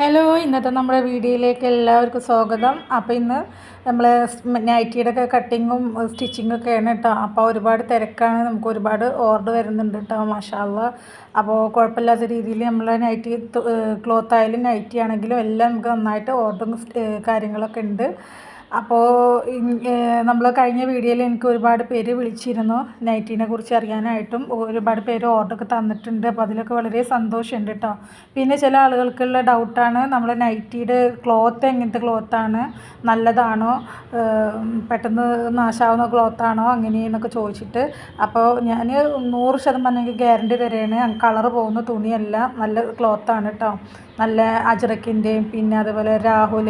Hello ഇന്നത്തെ നമ്മുടെ വീഡിയോയിലേക്ക് എല്ലാവർക്കും സ്വാഗതം. അപ്പോൾ ഇന്ന് നമ്മൾ നൈറ്റിയുടെ ഒക്കെ കട്ടിങ്ങും സ്റ്റിച്ചിങ്ങും ഒക്കെയാണ് കേട്ടോ അപ്പോൾ ഒരുപാട് തിരക്കാണ്. നമുക്ക് ഒരുപാട് ഓർഡർ വരുന്നുണ്ട് കേട്ടോ മാഷാല്ല അപ്പോൾ കുഴപ്പമില്ലാത്ത രീതിയിൽ നമ്മൾ നൈറ്റി ക്ലോത്ത് ആയാലും നൈറ്റി ആണെങ്കിലും എല്ലാം നമുക്ക് നന്നായിട്ട് ഓർഡറും കാര്യങ്ങളൊക്കെ ഉണ്ട്. അപ്പോൾ നമ്മൾ കഴിഞ്ഞ വീഡിയോയിൽ എനിക്ക് ഒരുപാട് പേര് വിളിച്ചിരുന്നു. നൈറ്റിനെ കുറിച്ച് അറിയാനായിട്ടും ഒരുപാട് പേര് ഓർഡറൊക്കെ തന്നിട്ടുണ്ട്. അപ്പോൾ അതിലൊക്കെ വളരെ സന്തോഷമുണ്ട് കേട്ടോ പിന്നെ ചില ആളുകൾക്കുള്ള ഡൗട്ടാണ് നമ്മൾ നൈറ്റിയുടെ ക്ലോത്ത് എങ്ങനത്തെ ക്ലോത്താണ് നല്ലതാണോ? പെട്ടെന്ന് നാശാവുന്ന ക്ലോത്താണോ അങ്ങനെയെന്നൊക്കെ ചോദിച്ചിട്ട്. അപ്പോൾ ഞാൻ നൂറ് ശതമാനം എനിക്ക് ഗ്യാരണ്ടി തരുകയാണ് കളറ് പോകുന്ന തുണിയല്ല. നല്ല ക്ലോത്താണ് കേട്ടോ നല്ല അജ്രക്കിന്റെയും പിന്നെ അതുപോലെ രാഹുൽ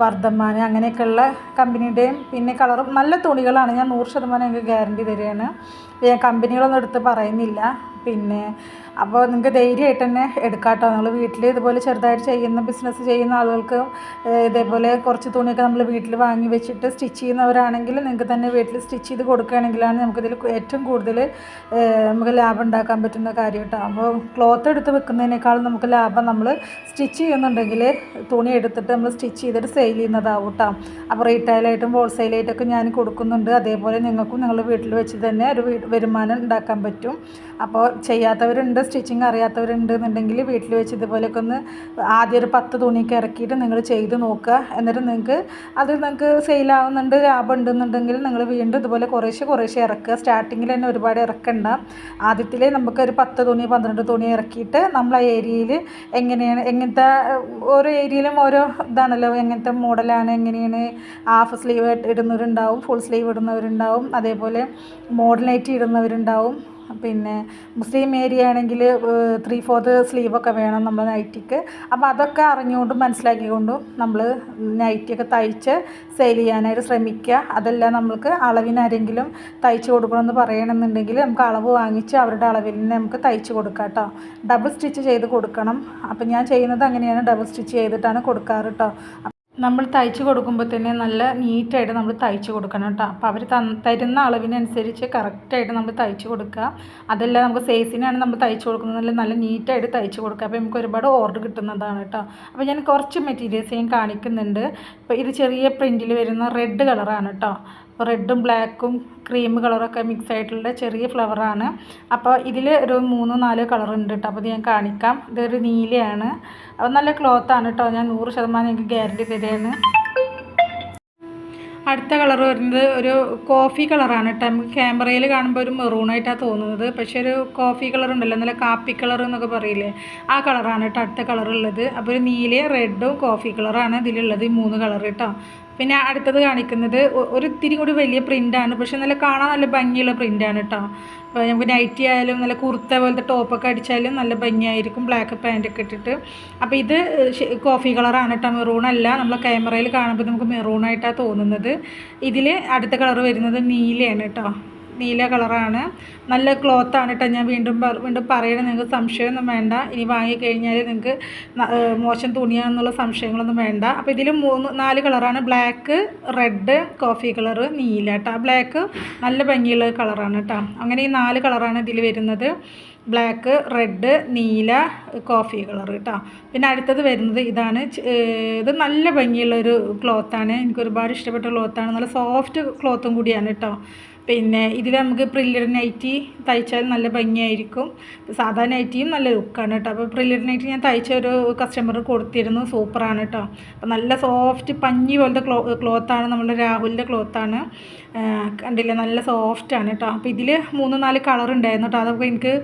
വർദ്ധമാൻ അങ്ങനെയൊക്കെയുള്ള കമ്പനിയുടെയും പിന്നെ കളറും നല്ല തുണികളാണ്. ഞാൻ നൂറ് ശതമാനം എനിക്ക് ഗ്യാരണ്ടി തരികയാണ്. കമ്പനികളൊന്നും എടുത്ത് പറയുന്നില്ല. പിന്നെ അപ്പോൾ നിങ്ങൾക്ക് ധൈര്യമായിട്ട് തന്നെ എടുക്കാം കേട്ടോ നമ്മൾ വീട്ടിൽ ഇതുപോലെ ചെറുതായിട്ട് ചെയ്യുന്ന ബിസിനസ് ചെയ്യുന്ന ആളുകൾക്ക് ഇതേപോലെ കുറച്ച് തുണിയൊക്കെ നമ്മൾ വീട്ടിൽ വാങ്ങി വെച്ചിട്ട് സ്റ്റിച്ച് ചെയ്യുന്നവരാണെങ്കിൽ നിങ്ങൾക്ക് തന്നെ വീട്ടിൽ സ്റ്റിച്ച് ചെയ്ത് കൊടുക്കുകയാണെങ്കിലാണ് നമുക്കിതിൽ ഏറ്റവും കൂടുതൽ നമുക്ക് ലാഭം ഉണ്ടാക്കാൻ പറ്റുന്ന കാര്യം കേട്ടോ. അപ്പോൾ ക്ലോത്ത് എടുത്ത് വെക്കുന്നതിനേക്കാളും നമുക്ക് ലാഭം നമ്മൾ സ്റ്റിച്ച് ചെയ്യുന്നുണ്ടെങ്കിൽ തുണി എടുത്തിട്ട് നമ്മൾ സ്റ്റിച്ച് ചെയ്തിട്ട് സെയിൽ ചെയ്യുന്നതാവും കേട്ടോ. അപ്പോൾ റീറ്റെയിലായിട്ടും ഹോൾസെയിലായിട്ടൊക്കെ ഞാൻ കൊടുക്കുന്നുണ്ട്. അതേപോലെ നിങ്ങൾക്കും നിങ്ങളുടെ വീട്ടിൽ വെച്ച് തന്നെ ഒരു വരുമാനം ഉണ്ടാക്കാൻ പറ്റും. അപ്പോൾ ചെയ്യാത്തവരുണ്ട് സ്റ്റിച്ചിങ് അറിയാത്തവരുണ്ട് എന്നുണ്ടെങ്കിൽ വീട്ടിൽ വെച്ച് ഇതുപോലെയൊക്കെ ഒന്ന് ആദ്യം ഒരു പത്ത് തുണിയൊക്കെ ഇറക്കിയിട്ട് നിങ്ങൾ ചെയ്ത് നോക്കുക. എന്നിട്ട് നിങ്ങൾക്ക് അത് നിങ്ങൾക്ക് സെയിലാവുന്നുണ്ട് ലാഭം ഉണ്ടെന്നുണ്ടെങ്കിൽ നിങ്ങൾ വീണ്ടും ഇതുപോലെ കുറേശ്ശെ കുറേശ്ശെ ഇറക്കുക. സ്റ്റാർട്ടിങ്ങിൽ തന്നെ ഒരുപാട് ഇറക്കണ്ട. ആദ്യത്തിലേ നമുക്ക് ഒരു പത്ത് തുണി പന്ത്രണ്ട് തുണി ഇറക്കിയിട്ട് നമ്മൾ ആ ഏരിയയിൽ എങ്ങനെയാണ് എങ്ങനത്തെ ഓരോ ഏരിയയിലും ഓരോ ഇതാണല്ലോ എങ്ങനത്തെ മോഡലാണ് എങ്ങനെയാണ് ഹാഫ് സ്ലീവ് ഇടുന്നവരുണ്ടാവും ഫുൾ സ്ലീവ് ഇടുന്നവരുണ്ടാവും അതേപോലെ മോഡലായിട്ട് ഇടുന്നവരുണ്ടാവും. പിന്നെ മുസ്ലിം ഏരിയ ആണെങ്കിൽ ത്രീ ഫോർത്ത് സ്ലീവൊക്കെ വേണം നമ്മൾ നൈറ്റിക്ക് അപ്പോൾ അതൊക്കെ അറിഞ്ഞുകൊണ്ടും മനസ്സിലാക്കിക്കൊണ്ടും നമ്മൾ നൈറ്റിയൊക്കെ തയ്ച്ച് സെയിൽ ചെയ്യാനായിട്ട് ശ്രമിക്കുക. അതെല്ലാം നമ്മൾക്ക് അളവിനാരെങ്കിലും തയ്ച്ച് കൊടുക്കണമെന്ന് പറയണമെന്നുണ്ടെങ്കിൽ നമുക്ക് അളവ് വാങ്ങിച്ച് അവരുടെ അളവിൽ നിന്ന് നമുക്ക് തയ്ച്ച് കൊടുക്കാം കേട്ടോ ഡബിൾ സ്റ്റിച്ച് ചെയ്ത് കൊടുക്കണം. അപ്പോൾ ഞാൻ ചെയ്യുന്നത് അങ്ങനെയാണ്. ഡബിൾ സ്റ്റിച്ച് ചെയ്തിട്ടാണ് കൊടുക്കാറ് കേട്ടോ നമ്മൾ തയ്ച്ച് കൊടുക്കുമ്പോൾ തന്നെ നല്ല നീറ്റായിട്ട് നമ്മൾ തയ്ച്ച് കൊടുക്കണം കേട്ടോ. അപ്പോൾ അവർ തരുന്ന അളവിനനുസരിച്ച് കറക്റ്റായിട്ട് നമ്മൾ തയ്ച്ച് കൊടുക്കുക. അതല്ല നമുക്ക് സൈസിനാണ് നമ്മൾ തയ്ച്ച് കൊടുക്കുന്നത്. നല്ല നീറ്റായിട്ട് തയ്ച്ച് കൊടുക്കുക. അപ്പോൾ നമുക്ക് ഒരുപാട് ഓർഡർ കിട്ടുന്നതാണ് കേട്ടോ. അപ്പോൾ ഞാൻ കുറച്ച് മെറ്റീരിയൽസ് ഞാൻ കാണിക്കുന്നുണ്ട്. ഇപ്പോൾ ഇത് ചെറിയ പ്രിന്റിൽ വരുന്ന റെഡ് കളറാണ് കേട്ടോ. റെഡും ബ്ലാക്കും ക്രീം കളറൊക്കെ മിക്സ് ആയിട്ടുള്ള ചെറിയ ഫ്ലവറാണ് അപ്പോൾ ഇതിൽ ഒരു മൂന്ന് നാല് കളർ ഉണ്ട് കേട്ടോ അപ്പോൾ ഞാൻ കാണിക്കാം. ഇതൊരു നീലയാണ്. അപ്പോൾ നല്ല ക്ലോത്താണ് കേട്ടോ ഞാൻ നൂറ് ശതമാനം എനിക്ക് ഗ്യാരണ്ടി തരുകയാണ് അടുത്ത കളർ വരുന്നത് ഒരു കോഫി കളറാണ് കേട്ടോ നമുക്ക് ക്യാമറയിൽ കാണുമ്പോൾ ഒരു മെറൂണായിട്ടാണ് തോന്നുന്നത്. പക്ഷേ ഒരു കോഫി കളർ ഉണ്ടല്ലോ. നല്ല കാപ്പി കളർ എന്നൊക്കെ പറയില്ലേ. ആ കളറാണ് കേട്ടോ അടുത്ത കളറുള്ളത് അപ്പോൾ ഒരു നീലയും റെഡും കോഫി കളറാണ് ഇതിലുള്ളത് ഈ മൂന്ന് കളർ കേട്ടോ പിന്നെ അടുത്തത് കാണിക്കുന്നത് ഒരു ഇത്തിരി കൂടി വലിയ പ്രിന്റാണ് പക്ഷെ നല്ല കാണാൻ നല്ല ഭംഗിയുള്ള പ്രിന്റാണ് കേട്ടോ അപ്പോൾ നമുക്ക് നൈറ്റി ആയാലും നല്ല കുർത്ത പോലത്തെ ടോപ്പൊക്കെ അടിച്ചാലും നല്ല ഭംഗിയായിരിക്കും. ബ്ലാക്ക് പാന്റൊക്കെ ഇട്ടിട്ട്. അപ്പോൾ ഇത് കോഫി കളറാണ് കേട്ടോ മെറൂൺ അല്ല. നമ്മൾ ക്യാമറയിൽ കാണുമ്പോൾ നമുക്ക് മെറൂൺ മെറൂണായിട്ടാണ് തോന്നുന്നത്. ഇതിൽ അടുത്ത കളർ വരുന്നത് നീലയാണ് കേട്ടോ നീല കളറാണ്. നല്ല ക്ലോത്താണ് കേട്ടോ ഞാൻ വീണ്ടും വീണ്ടും പറയണം. നിങ്ങൾക്ക് സംശയമൊന്നും വേണ്ട. ഇനി വാങ്ങിക്കഴിഞ്ഞാൽ നിങ്ങൾക്ക് മോശം തുണിയാണെന്നുള്ള സംശയങ്ങളൊന്നും വേണ്ട. അപ്പോൾ ഇതിൽ മൂന്ന് നാല് കളറാണ്. ബ്ലാക്ക് റെഡ് കോഫി കളറ് നീല കേട്ടോ ബ്ലാക്ക് നല്ല ഭംഗിയുള്ള കളറാണ് കേട്ടോ അങ്ങനെ ഈ നാല് കളറാണ് ഇതിൽ വരുന്നത്. ബ്ലാക്ക് റെഡ് നീല കോഫി കളർ കേട്ടോ പിന്നെ അടുത്തത് വരുന്നത് ഇതാണ്. ഇത് നല്ല ഭംഗിയുള്ളൊരു ക്ലോത്താണ് എനിക്ക് ഒരുപാട് ഇഷ്ടപ്പെട്ട ക്ലോത്താണ് നല്ല സോഫ്റ്റ് ക്ലോത്തും കൂടിയാണ് കേട്ടോ പിന്നെ ഇതിൽ നമുക്ക് പ്രില്ലർ നൈറ്റി തയ്ച്ചാൽ നല്ല ഭംഗിയായിരിക്കും. സാധാ നൈറ്റിയും നല്ല ലുക്കാണ് കേട്ടോ. അപ്പോൾ പ്രില്ലർ നൈറ്റി ഞാൻ തയ്ച്ച ഒരു കസ്റ്റമർ കൊടുത്തിരുന്നു. സൂപ്പറാണ് കേട്ടോ. അപ്പോൾ നല്ല സോഫ്റ്റ് പഞ്ഞി പോലത്തെ ക്ലോ ക്ലോത്താണ് നമ്മുടെ രാഹുലിന്റെ ക്ലോത്താണ് കണ്ടില്ല? നല്ല സോഫ്റ്റാണ് കേട്ടോ. അപ്പോൾ ഇതിൽ മൂന്ന് നാല് കളർ ഉണ്ടായിരുന്നു കേട്ടോ. അതൊക്കെ എനിക്ക്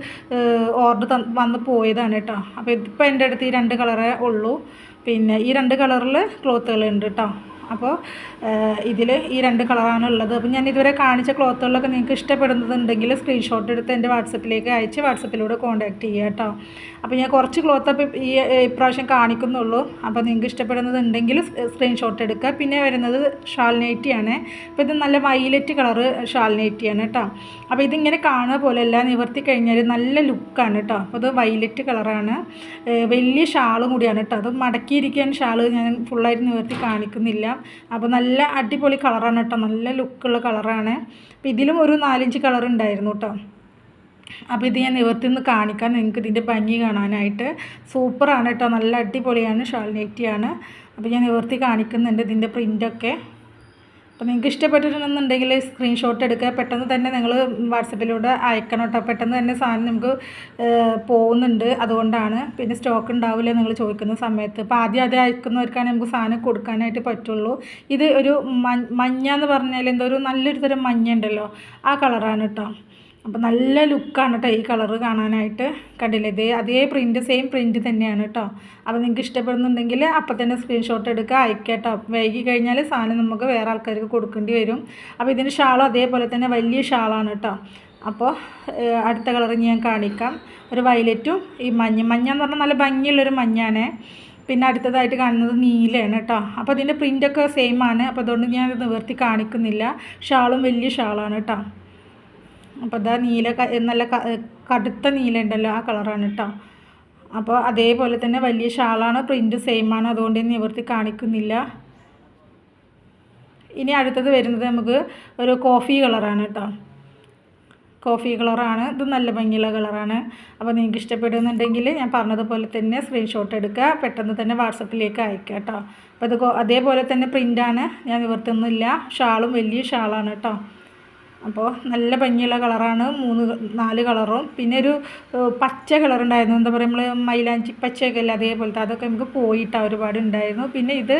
ഓർഡർ വന്ന് പോയതാണ് കേട്ടോ. അപ്പോൾ ഇതിപ്പോൾ എന്റെ അടുത്ത് ഈ രണ്ട് കളറേ ഉള്ളൂ. പിന്നെ ഈ രണ്ട് കളറിൽ ക്ലോത്തുകൾ ഉണ്ട് കേട്ടോ. അപ്പോൾ ഇതിൽ ഈ രണ്ട് കളറാണ് ഉള്ളത്. അപ്പോൾ ഞാൻ ഇതുവരെ കാണിച്ച ക്ലോത്തുകളൊക്കെ നിങ്ങൾക്ക് ഇഷ്ടപ്പെടുന്നതുണ്ടെങ്കിൽ സ്ക്രീൻഷോട്ട് എടുത്ത് എന്റെ വാട്സപ്പിലേക്ക് അയച്ച് വാട്സപ്പിലൂടെ കോൺടാക്റ്റ് ചെയ്യുക കേട്ടോ. അപ്പോൾ ഞാൻ കുറച്ച് ക്ലോത്ത് അപ്പോൾ ഈ ഇപ്രാവശ്യം കാണിക്കുന്നുള്ളൂ. അപ്പോൾ നിങ്ങൾക്ക് ഇഷ്ടപ്പെടുന്നതുണ്ടെങ്കിൽ സ്ക്രീൻഷോട്ട് എടുക്കുക. പിന്നെ വരുന്നത് ഷാൽ നൈറ്റിയാണ് അപ്പോൾ ഇത് നല്ല വൈലറ്റ് കളറ് ഷാൽ നൈറ്റിയാണ് കേട്ടോ. അപ്പോൾ ഇതിങ്ങനെ കാണുക പോലെയല്ല നിവർത്തി കഴിഞ്ഞാൽ നല്ല ലുക്കാണ് കേട്ടോ. അപ്പോൾ ഇത് വൈലറ്റ് കളറാണ് വലിയ ഷാളും കൂടിയാണ് കേട്ടോ. അത് മടക്കിയിരിക്കാൻ ഷാൾ ഞാൻ ഫുള്ളായിട്ട് നിവർത്തി കാണിക്കുന്നില്ല. അപ്പോൾ നല്ല അടിപൊളി കളറാണ് കേട്ടോ. നല്ല ലുക്കുള്ള കളറാണ്. അപ്പോൾ ഇതിലും ഒരു നാലഞ്ച് കളർ ഉണ്ടായിരുന്നു കേട്ടോ. അപ്പോൾ ഇത് ഞാൻ നിവർത്തി നിന്ന് കാണിക്കാം. നിങ്ങൾക്ക് ഇതിന്റെ ഭംഗി കാണാനായിട്ട്. സൂപ്പറാണ് കേട്ടോ. നല്ല അടിപൊളിയാണ്. ഷാൾ നെറ്റിയാണ്. അപ്പോൾ ഞാൻ നിവർത്തി കാണിക്കുന്നുണ്ട് ഇതിന്റെ പ്രിന്റൊക്കെ അപ്പോൾ നിങ്ങൾക്ക് ഇഷ്ടപ്പെട്ടിട്ടുണ്ടെന്നുണ്ടെങ്കിൽ സ്ക്രീൻഷോട്ട് എടുക്കുക. പെട്ടെന്ന് തന്നെ നിങ്ങൾ വാട്സപ്പിലൂടെ അയക്കണം കേട്ടോ. പെട്ടെന്ന് തന്നെ സാധനം നമുക്ക് പോകുന്നുണ്ട്. അതുകൊണ്ടാണ് പിന്നെ സ്റ്റോക്ക് ഉണ്ടാവില്ല നിങ്ങൾ ചോദിക്കുന്ന സമയത്ത്. അപ്പോൾ ആദ്യം ആദ്യം അയക്കുന്നവർക്കാണ് നമുക്ക് സാധനം കൊടുക്കാനായിട്ട് പറ്റുള്ളൂ. ഇത് ഒരു മഞ്ഞ എന്ന് പറഞ്ഞാൽ എന്തോ ഒരു നല്ലൊരു തരം മഞ്ഞ ഉണ്ടല്ലോ. ആ കളറാണ് കേട്ടോ. അപ്പോൾ നല്ല ലുക്കാണ് കേട്ടോ ഈ കളറ് കാണാനായിട്ട്. കണ്ടില്ലേ? ഇതേ അതേ പ്രിന്റ് സെയിം പ്രിന്റ് തന്നെയാണ് കേട്ടോ അപ്പോൾ നിങ്ങൾക്ക് ഇഷ്ടപ്പെടുന്നുണ്ടെങ്കിൽ അപ്പം തന്നെ സ്ക്രീൻഷോട്ട് എടുക്കുക അയക്കുക കേട്ടോ വൈകി കഴിഞ്ഞാൽ സാധനം നമുക്ക് വേറെ ആൾക്കാർക്ക് കൊടുക്കേണ്ടി വരും. അപ്പോൾ ഇതിന്റെ ഷാളും അതേപോലെ തന്നെ വലിയ ഷാളാണ് കേട്ടോ അപ്പോൾ അടുത്ത കളർ ഞാൻ കാണിക്കാം. ഒരു വയലറ്റും ഈ മഞ്ഞ മഞ്ഞ എന്ന് പറഞ്ഞാൽ നല്ല ഭംഗിയുള്ളൊരു മഞ്ഞാണ്. പിന്നെ അടുത്തതായിട്ട് കാണുന്നത് നീലയാണ് കേട്ടോ അപ്പോൾ ഇതിന്റെ പ്രിന്റൊക്കെ സെയിം ആണ്. അപ്പോൾ അതുകൊണ്ട് ഞാൻ നിവർത്തി കാണിക്കുന്നില്ല. ഷാളും വലിയ ഷാളാണ് കേട്ടോ അപ്പോൾ ഇതാ നീല നല്ല കടുത്ത നീല ഉണ്ടല്ലോ ആ കളറാണ് കേട്ടോ അപ്പോൾ അതേപോലെ തന്നെ വലിയ ഷാളാണ് പ്രിന്റ് ആണ് അതുകൊണ്ട് നിവർത്തി കാണിക്കുന്നില്ല. ഇനി അടുത്തത് വരുന്നത് നമുക്ക് ഒരു കോഫി കളറാണ് കേട്ടോ കോഫി കളറാണ് ഇത് നല്ല ഭംഗിയുള്ള കളറാണ് അപ്പോൾ നിങ്ങൾക്ക് ഇഷ്ടപ്പെടുന്നുണ്ടെങ്കിൽ ഞാൻ പറഞ്ഞതുപോലെ തന്നെ സ്ക്രീൻഷോട്ട് എടുക്കുക പെട്ടെന്ന് തന്നെ വാട്സപ്പിലേക്ക് അയക്കുക കേട്ടോ അപ്പോൾ ഇത് അതേപോലെ തന്നെ പ്രിന്റാണ് ഞാൻ നിവർത്തുന്നില്ല. ഷാളും വലിയ ഷാളാണ് കേട്ടോ അപ്പോൾ നല്ല ഭംഗിയുള്ള കളറാണ്. മൂന്ന് നാല് കളറും. പിന്നെ ഒരു പച്ച കളർ ഉണ്ടായിരുന്നു എന്താ പറയുക നമ്മൾ മൈലാഞ്ചി പച്ചയൊക്കെ അല്ല അതേപോലത്തെ അതൊക്കെ നമുക്ക് പോയിട്ട് ഒരുപാട് ഉണ്ടായിരുന്നു. പിന്നെ ഇത്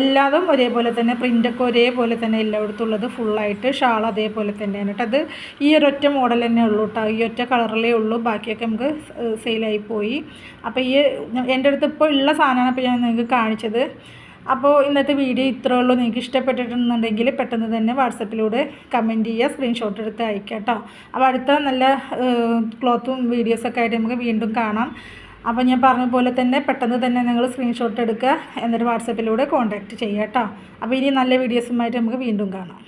എല്ലാതും ഒരേപോലെ തന്നെ പ്രിന്റൊക്കെ ഒരേപോലെ തന്നെ എല്ലായിടത്തും ഉള്ളത് ഫുള്ളായിട്ട് ഷാൾ അതേപോലെ തന്നെയാണ് കേട്ടോ. അത് ഈ ഒരൊറ്റ മോഡൽ തന്നെ ഉള്ളൂ കേട്ടോ. ഈ ഒറ്റ കളറിലേ ഉള്ളൂ. ബാക്കിയൊക്കെ നമുക്ക് സെയിലായി പോയി. അപ്പോൾ ഈ എന്റെ അടുത്ത് ഇപ്പോൾ ഉള്ള സാധനമാണ് അപ്പോൾ ഞാൻ നിങ്ങൾക്ക് കാണിച്ചത്. അപ്പോൾ ഇന്നത്തെ വീഡിയോ ഇത്രേ ഉള്ളൂ. നിങ്ങൾക്ക് ഇഷ്ടപ്പെട്ടിട്ടുണ്ടെങ്കിൽ പെട്ടെന്ന് തന്നെ വാട്സപ്പിലൂടെ കമന്റ് ചെയ്യുക സ്ക്രീൻഷോട്ട് എടുത്ത് അയക്കാം കേട്ടോ. അപ്പോൾ അടുത്ത നല്ല ക്ലോത്തും വീഡിയോസൊക്കെ ആയിട്ട് നമുക്ക് വീണ്ടും കാണാം. അപ്പോൾ ഞാൻ പറഞ്ഞ പോലെ തന്നെ പെട്ടെന്ന് തന്നെ നിങ്ങൾ സ്ക്രീൻഷോട്ട് എടുക്കുക എന്നിട്ട് വാട്സപ്പിലൂടെ കോൺടാക്റ്റ് ചെയ്യുക കേട്ടോ. അപ്പോൾ ഇനി നല്ല വീഡിയോസുമായിട്ട് നമുക്ക് വീണ്ടും കാണാം.